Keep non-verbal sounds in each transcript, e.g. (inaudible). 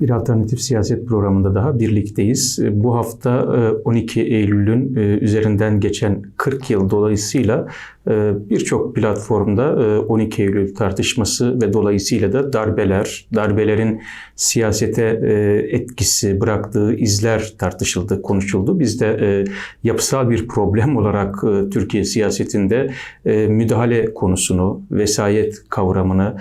Bir alternatif siyaset programında daha birlikteyiz. Bu hafta 12 Eylül'ün üzerinden geçen 40 yıl dolayısıyla birçok platformda 12 Eylül tartışması ve dolayısıyla da darbeler, darbelerin siyasete etkisi bıraktığı izler tartışıldı, konuşuldu. Biz de yapısal bir problem olarak Türkiye siyasetinde müdahale konusunu, vesayet kavramını,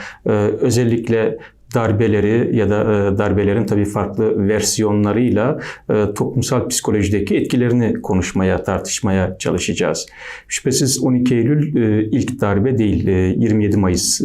özellikle darbeleri ya da e, darbelerin tabii farklı versiyonlarıyla e, toplumsal psikolojideki etkilerini konuşmaya, tartışmaya çalışacağız. Şüphesiz 12 Eylül e, ilk darbe değil, 27 Mayıs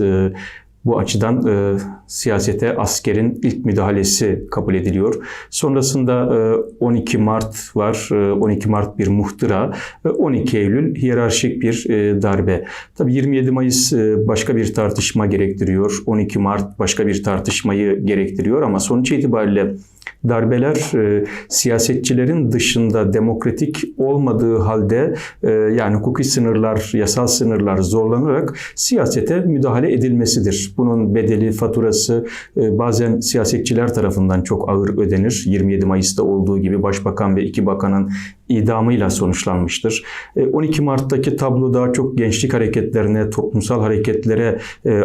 bu açıdan e, siyasete askerin ilk müdahalesi kabul ediliyor. Sonrasında e, 12 Mart var. E, 12 Mart bir muhtıra ve 12 Eylül hiyerarşik bir e, darbe. Tabii 27 Mayıs e, başka bir tartışma gerektiriyor. 12 Mart başka bir tartışmayı gerektiriyor ama sonuç itibariyle darbeler e, siyasetçilerin dışında demokratik olmadığı halde e, yani hukuki sınırlar, yasal sınırlar zorlanarak siyasete müdahale edilmesidir. Bunun bedeli, faturası e, bazen siyasetçiler tarafından çok ağır ödenir. 27 Mayıs'ta olduğu gibi başbakan ve iki bakanın idamıyla sonuçlanmıştır. 12 Mart'taki tablo daha çok gençlik hareketlerine, toplumsal hareketlere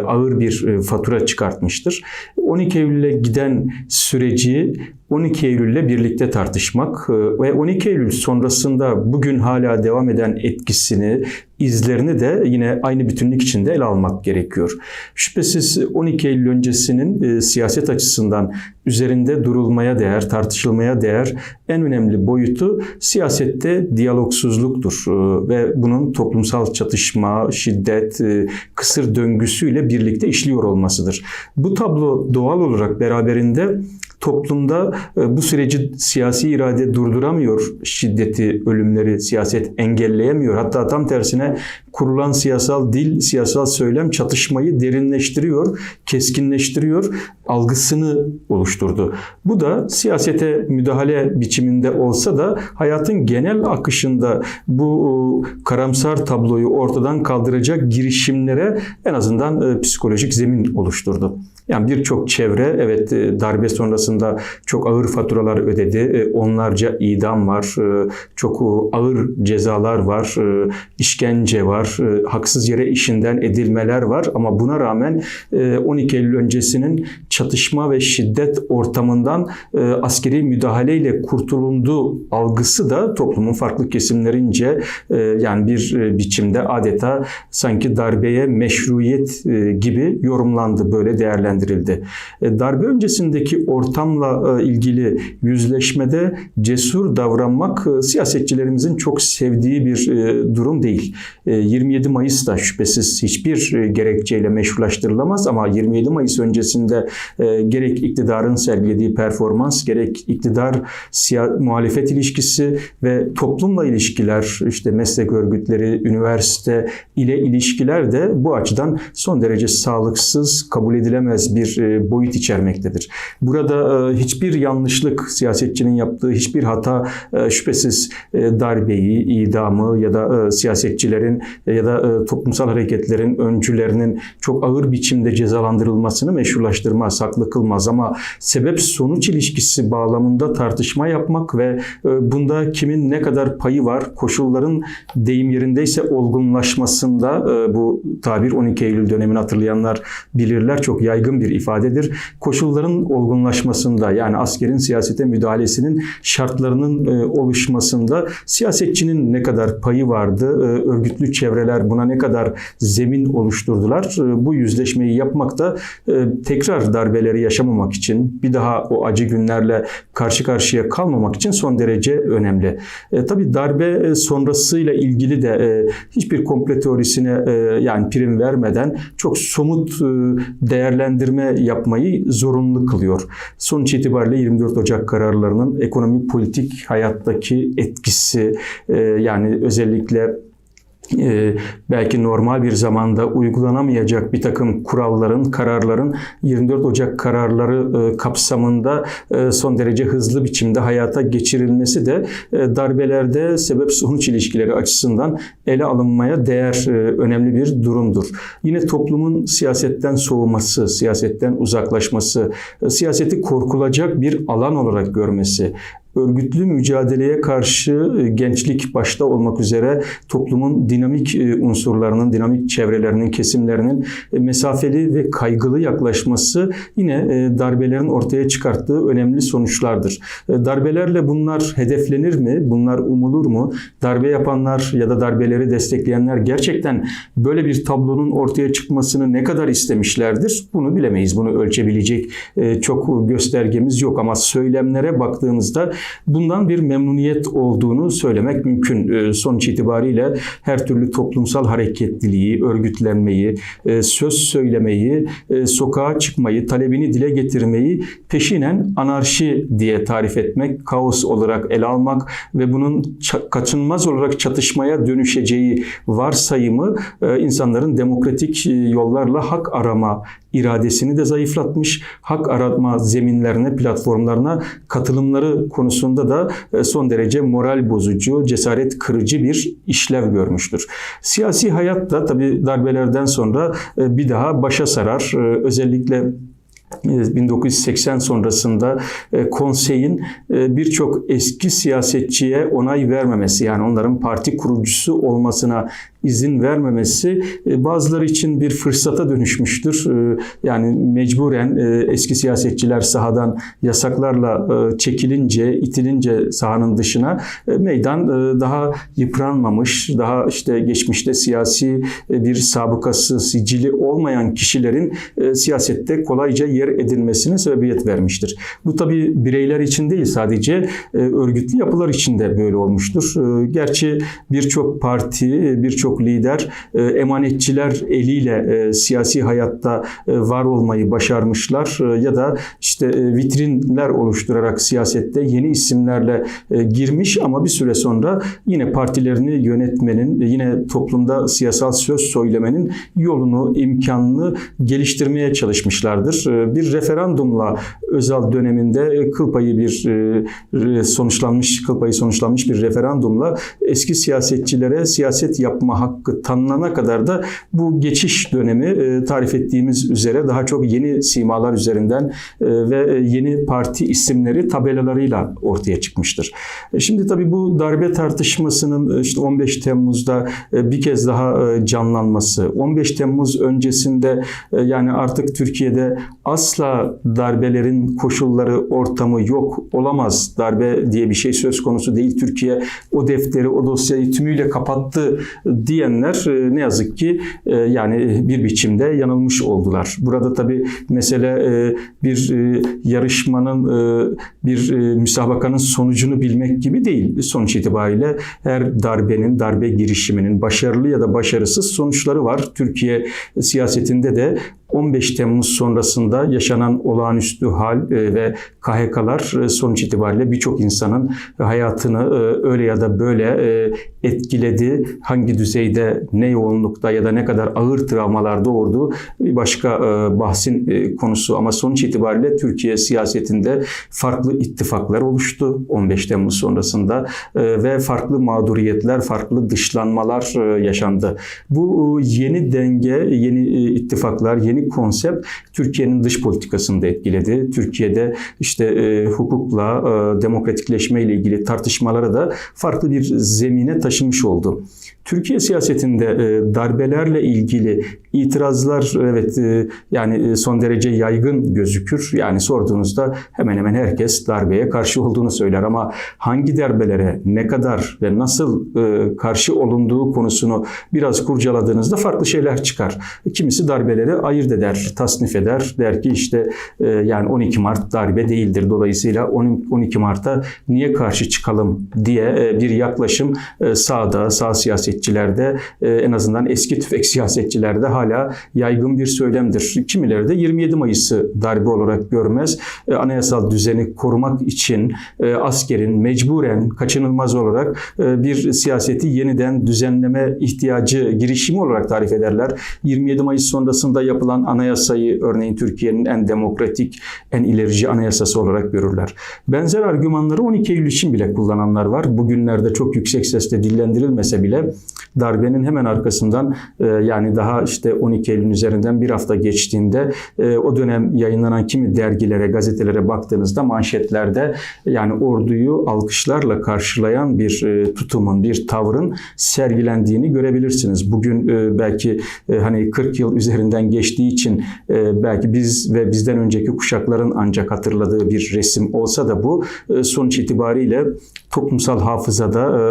ağır bir fatura çıkartmıştır. 12 Eylül'e giden süreci 12 Eylül'le birlikte tartışmak ve 12 Eylül sonrasında bugün hala devam eden etkisini, izlerini de yine aynı bütünlük içinde ele almak gerekiyor. Şüphesiz 12 Eylül öncesinin e, siyaset açısından üzerinde durulmaya değer, tartışılmaya değer en önemli boyutu siyasette diyalogsuzluktur e, ve bunun toplumsal çatışma, şiddet, e, kısır döngüsüyle birlikte işliyor olmasıdır. Bu tablo doğal olarak beraberinde toplumda e, bu süreci siyasi irade durduramıyor, şiddeti, ölümleri siyaset engelleyemiyor. Hatta tam tersine kurulan siyasal dil, siyasal söylem çatışmayı derinleştiriyor, keskinleştiriyor, algısını oluşturdu. Bu da siyasete müdahale biçiminde olsa da hayatın genel akışında bu e, karamsar tabloyu ortadan kaldıracak girişimlere en azından e, psikolojik zemin oluşturdu. Yani birçok çevre evet e, darbe sonrasında çok ağır faturalar ödedi. Onlarca idam var, çok ağır cezalar var, işkence var, var, e, haksız yere işinden edilmeler var ama buna rağmen 12 e, Eylül öncesinin çatışma ve şiddet ortamından e, askeri müdahaleyle kurtulunduğu algısı da toplumun farklı kesimlerince yani bir biçimde adeta sanki darbeye meşruiyet gibi yorumlandı, böyle değerlendirildi. Darbe öncesindeki ortamla ilgili yüzleşmede cesur davranmak siyasetçilerimizin çok sevdiği bir durum değil. 27 Mayıs da şüphesiz hiçbir e, gerekçeyle meşrulaştırılamaz ama 27 Mayıs öncesinde e, gerek iktidarın sergilediği performans, gerek iktidar muhalefet ilişkisi ve toplumla ilişkiler, işte meslek örgütleri, üniversite ile ilişkiler de bu açıdan son derece sağlıksız, kabul edilemez bir e, boyut içermektedir. Burada hiçbir yanlışlık, siyasetçinin yaptığı hiçbir hata şüphesiz darbeyi, idamı ya da siyasetçilerin ya da e, toplumsal hareketlerin öncülerinin çok ağır biçimde cezalandırılmasını meşrulaştırmaz, haklı kılmaz ama sebep sonuç ilişkisi bağlamında tartışma yapmak ve e, bunda kimin ne kadar payı var, koşulların deyim yerindeyse olgunlaşmasında e, bu tabir 12 Eylül dönemini hatırlayanlar bilirler çok yaygın bir ifadedir. Koşulların olgunlaşmasında yani askerin siyasete müdahalesinin şartlarının oluşmasında siyasetçinin ne kadar payı vardı, örgütlü çevreler buna ne kadar zemin oluşturdular. E, bu yüzleşmeyi yapmak da e, tekrar darbeleri yaşamamak için, bir daha o acı günlerle karşı karşıya kalmamak için son derece önemli. E, tabii darbe sonrasıyla ilgili de hiçbir komple teorisine yani prim vermeden çok somut değerlendirme yapmayı zorunlu kılıyor. Sonuç itibariyle 24 Ocak kararlarının ekonomik politik hayattaki etkisi yani özellikle e, belki normal bir zamanda uygulanamayacak bir takım kuralların, kararların 24 Ocak kararları e, kapsamında e, son derece hızlı biçimde hayata geçirilmesi de e, darbelerde sebep-sonuç ilişkileri açısından ele alınmaya değer önemli bir durumdur. Yine toplumun siyasetten soğuması, siyasetten uzaklaşması, siyaseti korkulacak bir alan olarak görmesi, örgütlü mücadeleye karşı e, gençlik başta olmak üzere toplumun dinamik e, unsurlarının, dinamik çevrelerinin, kesimlerinin e, mesafeli ve kaygılı yaklaşması yine darbelerin ortaya çıkarttığı önemli sonuçlardır. Darbelerle bunlar hedeflenir mi? Bunlar umulur mu? Darbe yapanlar ya da darbeleri destekleyenler gerçekten böyle bir tablonun ortaya çıkmasını ne kadar istemişlerdir? Bunu bilemeyiz. Bunu ölçebilecek çok göstergemiz yok ama söylemlere baktığımızda bundan bir memnuniyet olduğunu söylemek mümkün. Ee, sonuç itibariyle her türlü toplumsal hareketliliği, örgütlenmeyi, e, söz söylemeyi, e, sokağa çıkmayı, talebini dile getirmeyi peşinen anarşi diye tarif etmek, kaos olarak ele almak ve bunun kaçınılmaz olarak çatışmaya dönüşeceği varsayımı e, insanların demokratik yollarla hak arama iradesini de zayıflatmış. Hak arama zeminlerine, platformlarına katılımları konusunda da e, son derece moral bozucu, cesaret kırıcı bir işlev görmüştür. Siyasi hayat da tabii darbelerden sonra e, bir daha başa sarar. E, özellikle 1980 sonrasında konseyin birçok eski siyasetçiye onay vermemesi yani onların parti kurucusu olmasına izin vermemesi e, bazıları için bir fırsata dönüşmüştür. E, yani mecburen e, eski siyasetçiler sahadan yasaklarla çekilince, itilince sahanın dışına meydan daha yıpranmamış, daha işte geçmişte siyasi bir sabıkası, sicili olmayan kişilerin siyasette kolayca yer edilmesine sebebiyet vermiştir. Bu tabi bireyler için değil sadece örgütlü yapılar için de böyle olmuştur. Gerçi birçok parti, birçok birçok lider e, emanetçiler eliyle e, siyasi hayatta e, var olmayı başarmışlar ya da işte vitrinler oluşturarak siyasette yeni isimlerle girmiş ama bir süre sonra yine partilerini yönetmenin, yine toplumda siyasal söz söylemenin yolunu, imkanını geliştirmeye çalışmışlardır. Bir referandumla Özal döneminde kıl payı bir sonuçlanmış, kıl payı sonuçlanmış bir referandumla eski siyasetçilere siyaset yapma hakkı tanınana kadar da bu geçiş dönemi e, tarif ettiğimiz üzere daha çok yeni simalar üzerinden e, ve yeni parti isimleri tabelalarıyla ortaya çıkmıştır. E, şimdi tabii bu darbe tartışmasının işte 15 Temmuz'da bir kez daha canlanması, 15 Temmuz öncesinde yani artık Türkiye'de asla darbelerin koşulları, ortamı yok, olamaz. Darbe diye bir şey söz konusu değil. Türkiye o defteri, o dosyayı tümüyle kapattı diyenler e, ne yazık ki e, yani bir biçimde yanılmış oldular. Burada tabii mesele e, bir yarışmanın, bir müsabakanın sonucunu bilmek gibi değil. Sonuç itibariyle her darbenin, darbe girişiminin başarılı ya da başarısız sonuçları var. Türkiye siyasetinde de 15 Temmuz sonrasında yaşanan olağanüstü hal e, ve KHK'lar e, sonuç itibariyle birçok insanın hayatını e, öyle ya da böyle etkiledi. Hangi düzeyde, ne yoğunlukta ya da ne kadar ağır travmalar doğurdu bir başka bahsin konusu. Ama sonuç itibariyle Türkiye siyasetinde farklı ittifaklar oluştu 15 Temmuz sonrasında ve farklı mağduriyetler, farklı dışlanmalar yaşandı. Bu yeni denge, yeni ittifaklar, yeni konsept Türkiye'nin dış politikasını da etkiledi. Türkiye'de işte e, hukukla, e, demokratikleşme ile ilgili tartışmalara da farklı bir zemine taşımış oldu. Türkiye siyasetinde e, darbelerle ilgili itirazlar evet e, yani e, son derece yaygın gözükür. Yani sorduğunuzda hemen hemen herkes darbeye karşı olduğunu söyler ama hangi darbelere ne kadar ve nasıl karşı olunduğu konusunu biraz kurcaladığınızda farklı şeyler çıkar. Kimisi darbeleri ayırt eder, tasnif eder. Der ki işte yani 12 Mart darbe değildir. Dolayısıyla 12 Mart'a niye karşı çıkalım diye bir yaklaşım sağda, sağ siyaset siyasetçilerde e, en azından eski tüfek (laughs) siyasetçilerde hala yaygın bir söylemdir. Kimileri de 27 Mayıs'ı darbe olarak görmez. E, anayasal düzeni korumak için e, askerin mecburen kaçınılmaz olarak e, bir siyaseti yeniden düzenleme ihtiyacı girişimi olarak tarif ederler. 27 Mayıs sonrasında yapılan anayasayı örneğin Türkiye'nin en demokratik, en ilerici anayasası olarak görürler. Benzer argümanları 12 Eylül için bile kullananlar var. Bugünlerde çok yüksek sesle dillendirilmese bile darbenin hemen arkasından e, yani daha işte 12 Eylül üzerinden bir hafta geçtiğinde e, o dönem yayınlanan kimi dergilere, gazetelere baktığınızda manşetlerde yani orduyu alkışlarla karşılayan bir e, tutumun, bir tavrın sergilendiğini görebilirsiniz. Bugün belki hani 40 yıl üzerinden geçtiği için e, belki biz ve bizden önceki kuşakların ancak hatırladığı bir resim olsa da bu e, sonuç itibariyle toplumsal hafızada e,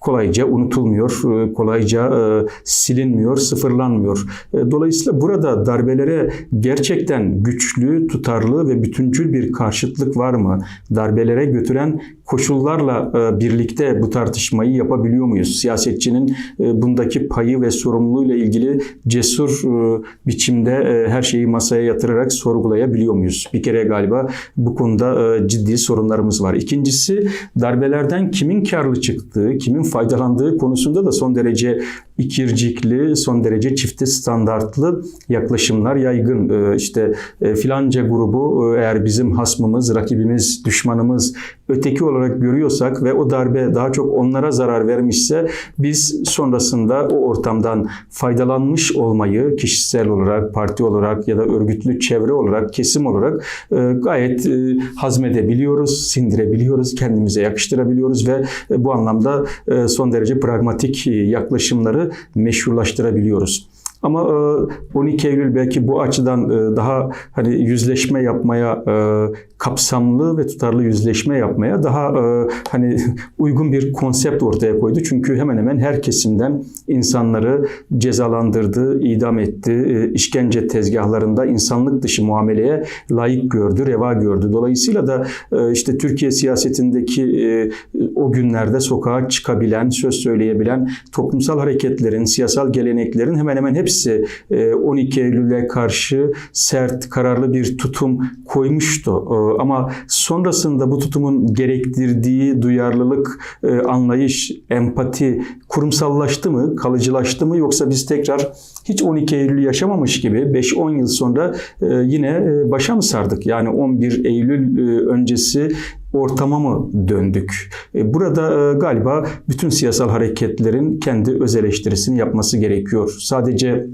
kolayca unutulmuyor, e, kolayca e, silinmiyor, sıfırlanmıyor. E, Dolayısıyla burada darbelere gerçekten güçlü, tutarlı ve bütüncül bir karşıtlık var mı? Darbelere götüren koşullarla e, birlikte bu tartışmayı yapabiliyor muyuz? Siyasetçinin e, bundaki payı ve sorumluluğuyla ilgili cesur e, biçimde her şeyi masaya yatırarak sorgulayabiliyor muyuz? Bir kere galiba bu konuda ciddi sorunlarımız var. İkincisi darbelerden kimin karlı çıktığı, kimin faydalandığı konusunda da son derece ikircikli, son derece çifte standartlı yaklaşımlar yaygın. Ee, işte e, filanca grubu e, eğer bizim hasmımız, rakibimiz, düşmanımız öteki olarak görüyorsak ve o darbe daha çok onlara zarar vermişse biz sonrasında o ortamdan faydalanmış olmayı kişisel olarak, parti olarak ya da örgütlü çevre olarak, kesim olarak e, gayet hazmedebiliyoruz, sindirebiliyoruz, kendimize yakıştırabiliyoruz ve bu anlamda son derece pragmatik yaklaşımları meşrulaştırabiliyoruz. Ama e, 12 Eylül belki bu açıdan e, daha hani yüzleşme yapmaya e, kapsamlı ve tutarlı yüzleşme yapmaya daha e, hani uygun bir konsept ortaya koydu. Çünkü hemen hemen her kesimden insanları cezalandırdı, idam etti, e, işkence tezgahlarında insanlık dışı muameleye layık gördü, reva gördü. Dolayısıyla da e, işte Türkiye siyasetindeki e, o günlerde sokağa çıkabilen, söz söyleyebilen toplumsal hareketlerin, siyasal geleneklerin hemen hemen hepsi e, 12 Eylül'e karşı sert, kararlı bir tutum koymuştu. E, ama sonrasında bu tutumun gerektirdiği duyarlılık, e, anlayış, empati kurumsallaştı mı, kalıcılaştı mı yoksa biz tekrar hiç 12 Eylül yaşamamış gibi 5-10 yıl sonra e, yine e, başa mı sardık? Yani 11 Eylül e, öncesi ortama mı döndük? E, Burada e, galiba bütün siyasal hareketlerin kendi öz eleştirisini yapması gerekiyor. Sadece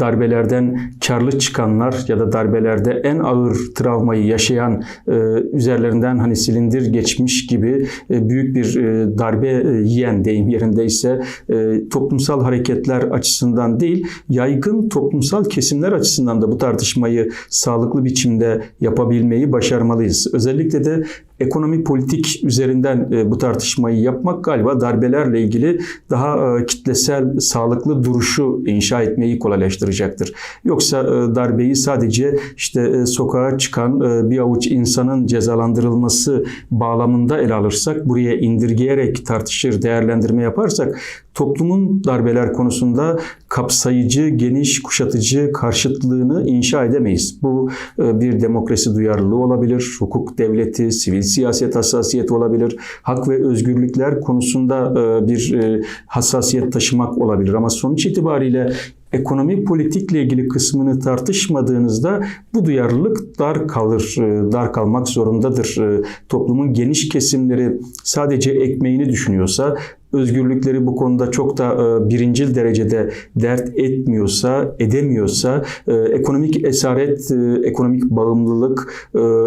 darbelerden karlı çıkanlar ya da darbelerde en ağır travmayı yaşayan e, üzerlerinden hani silindir geçmiş gibi e, büyük bir e, darbe e, yiyen deyim yerindeyse e, toplumsal hareketler açısından değil yaygın toplumsal kesimler açısından da bu tartışmayı sağlıklı biçimde yapabilmeyi başarmalıyız. Özellikle de ekonomik politik üzerinden e, bu tartışmayı yapmak galiba darbelerle ilgili daha e, kitlesel, sağlıklı duruşu inşa etmeyi kolaylaştıracaktır. Yoksa e, darbeyi sadece işte sokağa çıkan bir avuç insanın cezalandırılması bağlamında ele alırsak, buraya indirgeyerek tartışır, değerlendirme yaparsak toplumun darbeler konusunda kapsayıcı, geniş, kuşatıcı karşıtlığını inşa edemeyiz. Bu e, bir demokrasi duyarlılığı olabilir, hukuk devleti, sivil siyaset hassasiyeti olabilir, hak ve özgürlükler konusunda e, bir e, hassasiyet taşımak olabilir. Ama sonuç itibariyle ekonomi politikle ilgili kısmını tartışmadığınızda bu duyarlılık dar kalır, dar kalmak zorundadır. Toplumun geniş kesimleri sadece ekmeğini düşünüyorsa, özgürlükleri bu konuda çok da e, birincil derecede dert etmiyorsa, edemiyorsa, e, ekonomik esaret, e, ekonomik bağımlılık,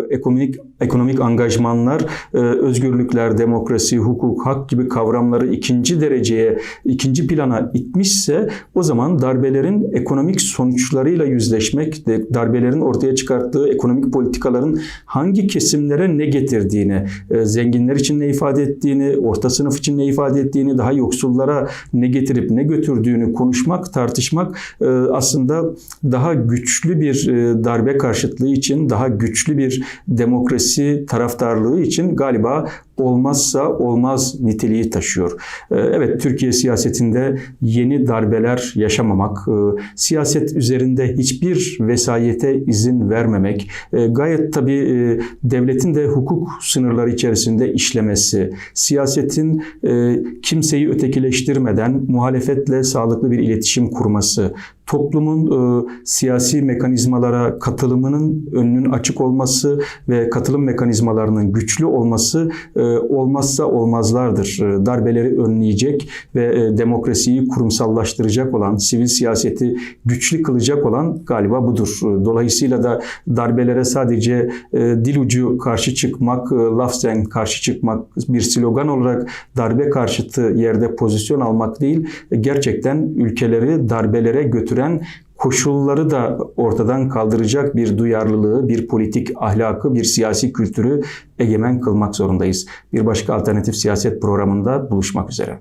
ekonomik ekonomik angajmanlar, özgürlükler, demokrasi, hukuk, hak gibi kavramları ikinci dereceye, ikinci plana itmişse o zaman darbelerin ekonomik sonuçlarıyla yüzleşmek, darbelerin ortaya çıkarttığı ekonomik politikaların hangi kesimlere ne getirdiğini, zenginler için ne ifade ettiğini, orta sınıf için ne ifade ettiğini, daha yoksullara ne getirip ne götürdüğünü konuşmak, tartışmak e, aslında daha güçlü bir e, darbe karşıtlığı için, daha güçlü bir demokrasi taraftarlığı için galiba olmazsa olmaz niteliği taşıyor. Ee, Evet Türkiye siyasetinde yeni darbeler yaşamamak, e, siyaset üzerinde hiçbir vesayete izin vermemek, e, gayet tabii e, devletin de hukuk sınırları içerisinde işlemesi, siyasetin kimseyi ötekileştirmeden muhalefetle sağlıklı bir iletişim kurması, toplumun e, siyasi mekanizmalara katılımının önünün açık olması ve katılım mekanizmalarının güçlü olması e, olmazsa olmazlardır. E, darbeleri önleyecek ve e, demokrasiyi kurumsallaştıracak olan, sivil siyaseti güçlü kılacak olan galiba budur. E, Dolayısıyla da darbelere sadece e, dil ucu karşı çıkmak, e, lafzen karşı çıkmak, bir slogan olarak darbe karşıtı yerde pozisyon almak değil, gerçekten ülkeleri darbelere götüren koşulları da ortadan kaldıracak bir duyarlılığı, bir politik ahlakı, bir siyasi kültürü egemen kılmak zorundayız. Bir başka alternatif siyaset programında buluşmak üzere.